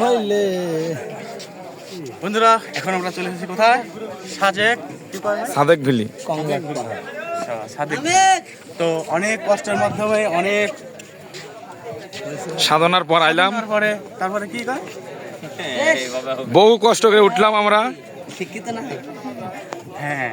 হইলে। বন্ধুরা এখন আমরা চলে এসেছি কোথায়? সাজেক কি কয় সাদেক ভ্যালি। আচ্ছা, তো অনেক কষ্টের মাধ্যমে অনেক সাধনার পর আইলাম। তারপরে তারপরে কি কয়? বহু কষ্ট করে উঠলাম আমরা। শিক্ষিত না? হ্যাঁ।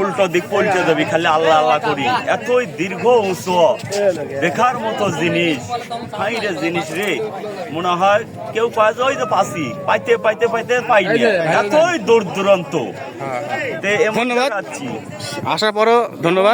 উল্টো দিক পল্টে দেবি খালি আল্লাহ আল্লাহ করি। এতই দীর্ঘ উঁচু। দেখার মতো জিনিস। হাই রে জিনিস রে। মনে হয় কেউ পায় ওই যে পাসি পাইতে পাইতে পাইতে পাইনি এতই দূর দূরান্ত। এমন ধন্যবাদ। আসার পরও ধন্যবাদ।